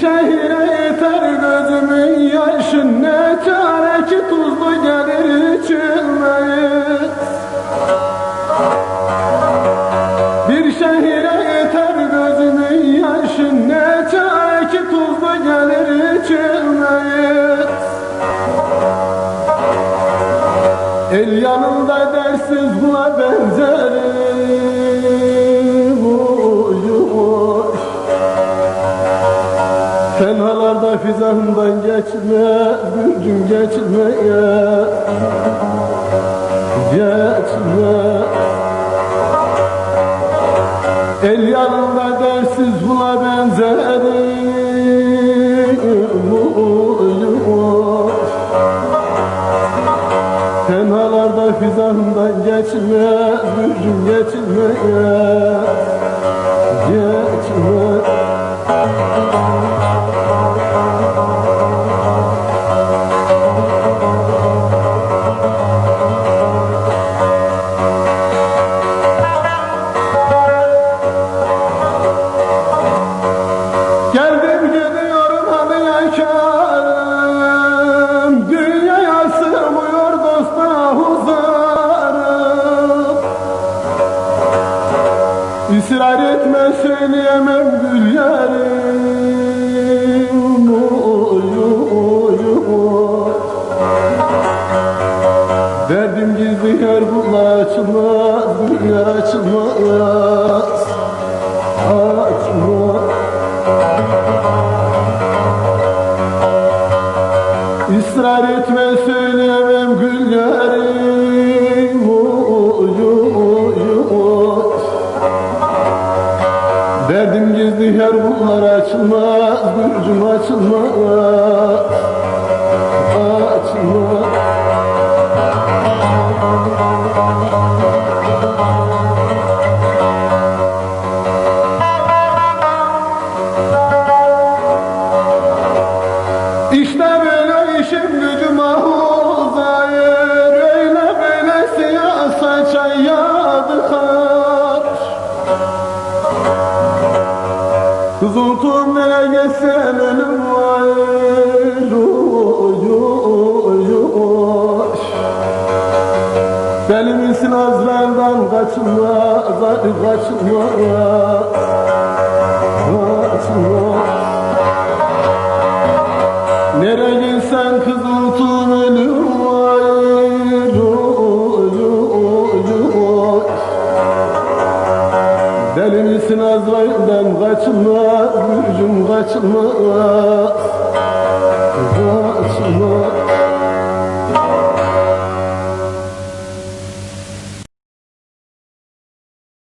Bir şehire yeter gözümün yaşı Ne çare ki tuzlu gelir içilmeyi Bir şehire yeter gözümün yaşı Ne çare ki tuzlu gelir içilmeyi El yanında dersiz kula benzerim Tenhalarda fizandan geçme Gücüm geçmeye. Geçme. El yanında dersiz kula benzerim Tenhalarda fizandan geçme Gücüm geçmeye. Geçme İsrar etme söyleyemem gül yarim Oy, oy, oy. Derdim gizli yer bunlar açılmaz Dünya açılmaz. Açılmaz. İsrar etme Derdim gizli yer bunlar açılmaz Gürcüm açılmaz. Açılmaz Kızıltım nereye geçsen ölüm var. Deli misin Azrail'den kaçınma Kaçınma Kaçınma Nereye gitsen ölüm var Deli misin Azrail'den kaçınma Gücüm kaçınma